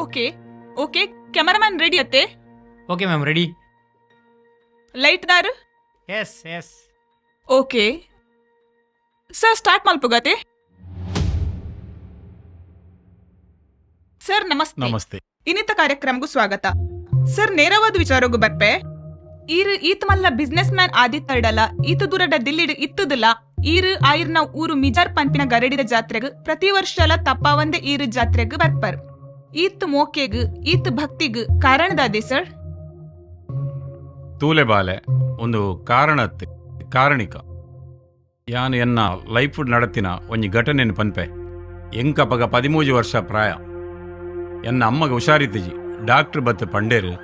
Okay okay cameraman ready ಅತ್ತೆ? Okay ma'am ready light ದಾರು? Yes yes okay. Sir start ಮಲ್ಪುಗತೆ sir ನಮಸ್ತೆ. ನಮಸ್ತೆ. ಇನ್ನಿತ ಕಾರ್ಯಕ್ರಮಗೂ ಸ್ವಾಗತ. ಸರ್ ನೇರವಾದ ವಿಚಾರಗೂ ಬರ್ಪೆ. ಈರ್ ಈತ್ ಮಲ್ಲ ಬಿಸ್ನೆಸ್ ಮ್ಯಾನ್ ಆದಿತ್ತರ್ಡಲ ಈತ ದೂರಡ ದಿಲ್ಲಿಡ್ ಇತ್ತದಲ್ಲ. ಈರ್ ಆಯಿರ್ನ ಊರು ಮಿಜಾರ್ ಪಂಪಿನ ಗರಡಿದ ಜಾತ್ರೆಗ್ ಪ್ರತಿ ವರ್ಷ ವರ್ಷಲ ಒಂದೇ ಈರ್ ಜಾತ್ರೆಗ್ ಬರ್ಪರ್. ಈತ್ ಮೋಕೆಗ್, ಈತ್ ಭಕ್ತಿಗ್ ಕಾರಣದಾದೆ, ಸರ್? ತೂಲೆ ಬಾಲೆ, ಒಂದು ಕಾರಣತ್ತೆ ಕಾರಣಿಕ. ಯಾನು ಎನ್ನ ಲೈಫ್ ನಡತಿನ ಒಂಜಿ ಘಟನೆನ್ ಪನ್ಪೆ. ಎಂಕ ಪಗ ಪದಿಮೂಜು ವರ್ಷ ಪ್ರಾಯ. ಎನ್ನ ಅಮ್ಮಗ ಹುಷಾರಿತ್ತಿಜಿ ಡಾಕ್ಟರ್ ಬತ್ತು ಪಂಡೇರು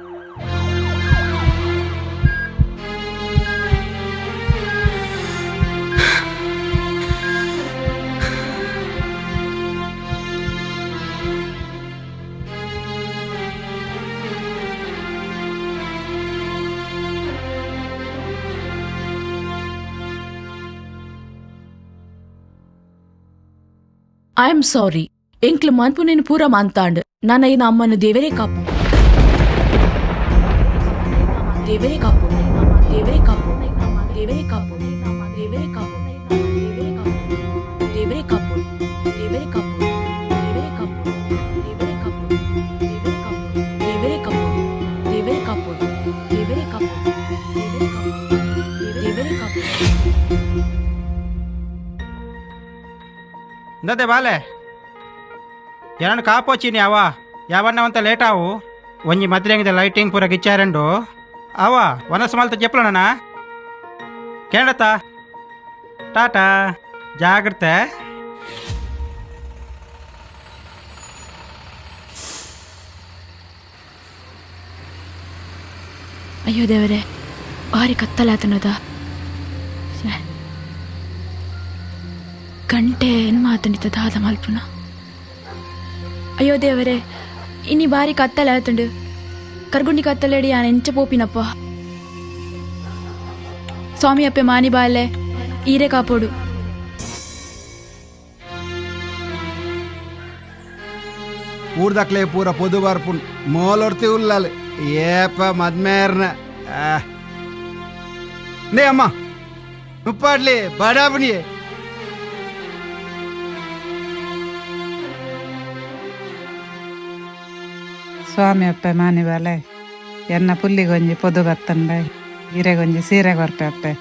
ಐಎಮ್ ಸಾರಿ ಎಂಕ್ಲು ಮನ್ಪು ನೀನು ಪೂರ ಮಾಂತಾಂಡ್ ನನ್ನ ಐನ ಅಮ್ಮನ ದೇವರೇ ಕಾಪು ದೇವರೇ ಕಾಪು ದೇವರೇ ಕಾಪು ದೇವರೇ ಕಾಪು ದದೆ ಬಾಲೆ. ಏನನ್ನು ಕಾಪೋಚೀನಿ ಅವ ಯಾವನ್ನವಂತ ಲೇಟ್ ಆವು. ಒಂಜಿ ಮದ್ರೆ ಹಂಗಿದೆ ಲೈಟಿಂಗ್ ಪೂರ ಗಿಚ್ಚಾರಂಡು. ಅವ ಒನಸ್ ಮಾಲ್ತ ಚೆಪ್ಪಲಣ್ಣ ಕೇಳತ್ತ ಟಾಟಾ, ಜಾಗ್ರತೆ. ಅಯ್ಯೋ ದೇವರೇ ಭಾರಿ ಕತ್ತಲಾತನದ. ಗಂಟೆ ಏನು ಮಾತಂಡಿತ ದಾದ ಮಲ್ಪುನ ಅಯ್ಯೋ ದೇವರೇ ಇನಿ ಭಾರಿ ಕತ್ತಲಾತಂಡು ಕರ್ಗುಂಡಿ ಕತ್ತಲೇಡಿ ಯಾನ್ ಎಂಚ ಪೋಪಿನಪ್ಪ ಸ್ವಾಮಿ ಅಪ್ಪೆ ಮಾನಿ ಬಾಲೆ ಈರೆ ಕಾಪೋಡು ಊರ್ದಕ್ಲೆ ಪೂರ ಪೊದು ಬರ್ಪುಂಡು ಮೋಲೊರ್ತಿ ಉಲ್ಲಲ್ ಏಪ ಮದ್ಮೇರ್ನ ನೇ ಅಮ್ಮ ನುಪ್ಪಾಡ್ಲಿ ಬಡಾಬಣಿಯೇ ಸ್ವಾಮಿ ಅಪ್ಪೆ ಮಾನಿ ಬಾಲೆ ಎನ್ನ ಪುಲ್ಲಿಗೊಂಜಿ ಪೊದು ಬತ್ತಂಡ ಹಿರೆಗೊಂಜಿ ಸೀರೆ ಕೊರ್ಪೆ ಅಪ್ಪೆ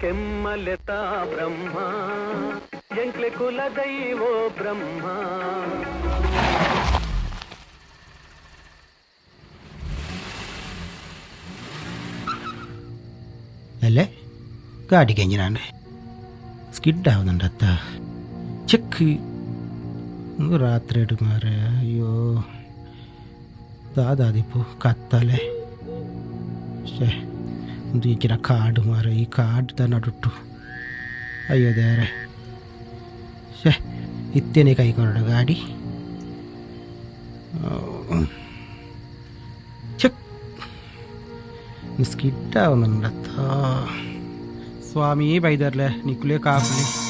ಕೆಮ್ಮಲೆತ ಬ್ರಹ್ಮ ಎಂಕ್ಲೆ ಕುಲ ದೈವೋ ಬ್ರಹ್ಮ അല്ലേ ഗാഡിക്ക് എങ്ങനെയാണ് സ്കിഡ് അത്ത ചെക്ക് ರಾತ್ರಿ ಹಿಡಿದು ಮಾರೆ ಅಯ್ಯೋ ದಾದಾದಿಪ್ಪು ಕತ್ತಲೆ ಶೇ ಒಂದು ಈಗಿನ ಕಾಡು ಮಾರೆ ಈ ಕಾಡ್ದ ನಡುಟ್ಟು ಅಯ್ಯೋ ದೇವ್ರೆ ಶೇ ಇತ್ತೇನೆ ಕೈಕೊಂಡ ಗಾಡಿ ಚೆಕ್ ಮಿಸ್ಕಿಟ್ಟ ಅವನತ್ತ ಸ್ವಾಮಿ ಬೈದರ್ಲೆ ನಿಕ್ಕುಲೆ ಕಾಪಲಿ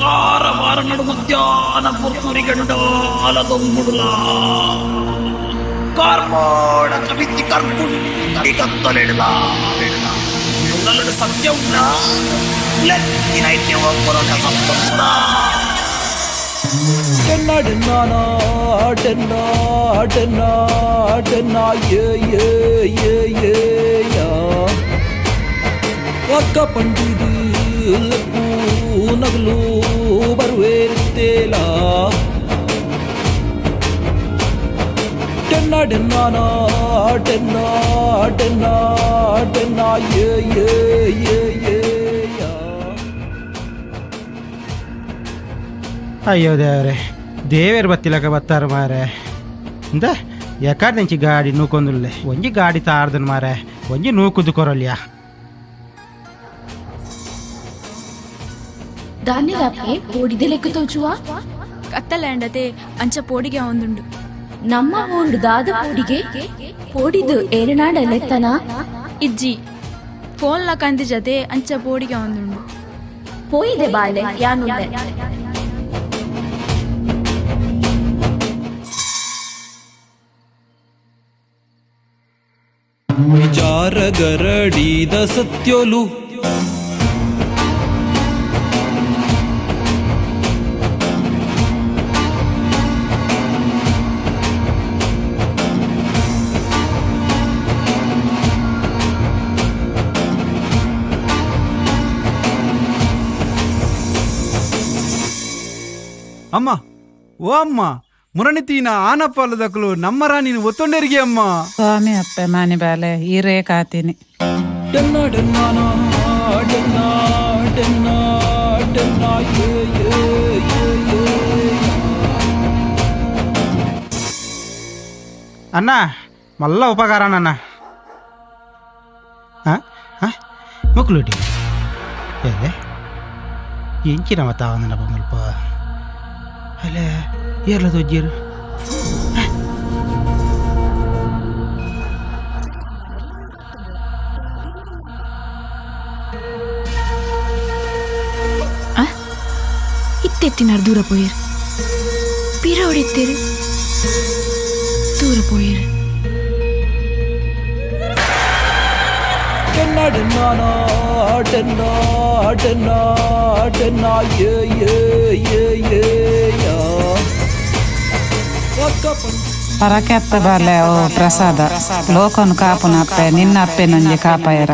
ഘാരവാര നടുമുദ്യാനപുർത്തുരി കണ്ടാലതൊമ്പുടുല കർമ്മോട കവിത്തി കർക്കുണ്ടി കത്തലെടുത നിങ്ങളുടെ സത്യം அக்கா பண்டிது ನಗಲು ಬರುವೆ ತೇಲ ಟೆನ್ನ ಟೆನ್ನ ಟೆನ್ನ ಟೆನ್ನ ಟೆನ್ನ ಏ ಏ ಏ ಅಯ್ಯೋ ದೇವರೇ ದೇವೇರು ಬತ್ತಿಲಕ ಬತ್ತಾರ ಮಾರೆ ಇಂದ ಯಾಕಾಡ್ ನೆಂಚಿ ಗಾಡಿ ನೂಕೊಂದುಲ್ಲೆ ಒಂಜಿ ಗಾಡಿ ತಾರ್ದನ್ ಮಾರೆ ಒಂಜಿ ನೂಕುದು ಕೊರಲ್ಯಾ ದಾನ್ಯದಕ್ಕೆ ಓಡಿದೆ ಲೆಕ್ಕ ತೋಚುವ ಕತ್ತಲ್ಯಾಂಡತೆ ಅಂಚ ಪೋಡಿಗೆ ಒಂದುಂಡು ನಮ್ಮ ಓಂಡು ದಾದ ಪೋಡಿಗೆ ಪೋಡಿದು ಏರನಾಡ ಲೆತ್ತನ ಇಜ್ಜಿ ಫೋನ್ಲ ಕಂದಿ ಜತೆ ಅಂಚ ಪೋಡಿಗೆ ಒಂದುಂಡು ಪೋಯಿದೆ ಬಾಲೆ ಯಾನುಂಡೆ ವಿಚಾರ ಗರಡಿದ ಸತ್ಯೊಲು ಅಮ್ಮ ಓ ಅಮ್ಮ ಮುರಣಿತೀನ ಆನಪಾಲದಕ್ಕಲು ನಮ್ಮರ ನೀನು ಒತ್ತೊಂಡರಿಗೆ ಅಮ್ಮ ಸ್ವಾಮಿ ಅಪ್ಪೆ ಮಾನಿ ಬಾಲೆ ಈರೇ ಕಾತೀನಿ ಡನ್ನ ಡನ್ನಾನ ಡನ್ನ ಡನ್ನ ಡನ್ನ ಯೇ ಯೇ ಯೇ ಯೇ అన్న మళ్ళా ఉపకారం అన్న ముక్కులుటి ఏలే ఎంచినవ తావందన బొమ్మల్ప ಯಲ್ಲಾ ಯಲ್ಲಾ ಜೊಜರ್ ಹ ಹ ಇತ್ತೆ ತಿನ್ ಅರ್ದುರ ಪೋಯರ್. ಬಿರ ಓರಿ ಪರಕೆತ್ತಬಲ್ಲೆವು ಪ್ರಸಾದ ಲೋಕನು ಕಾಪುನಪ್ಪೆ ನಿನ್ನಪ್ಪೆ ನಂಗೆ ಕಾಪಾಯರ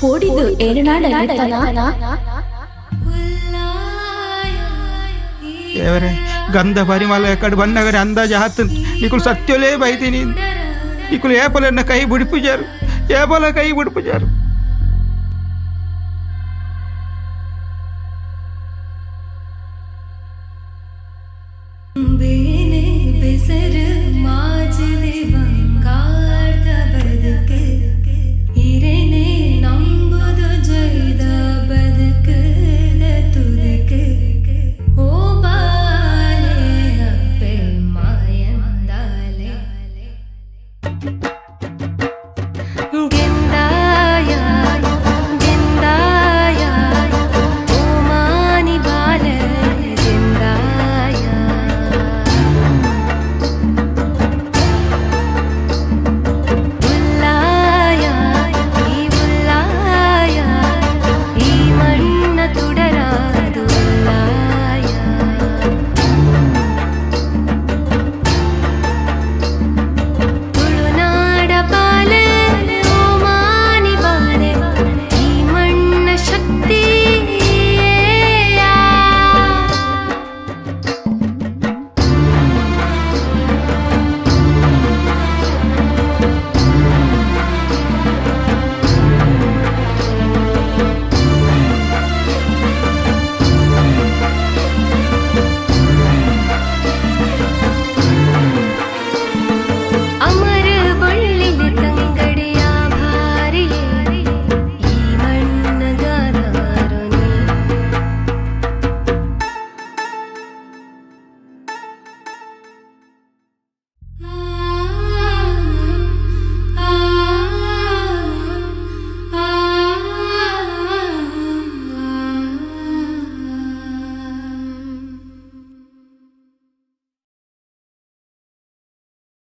ಪೋಡಿದು ಏನಾಡ ಲೆತ್ತನ ఎవరే గంధ పరిమళ ఎక్కడ బన్నగని అందాజ హత్తు నీకు సత్యులే బైతిని నీకు ఏపలన్న కై బుడిపుజారు ఏపల కై బుడిపుజారు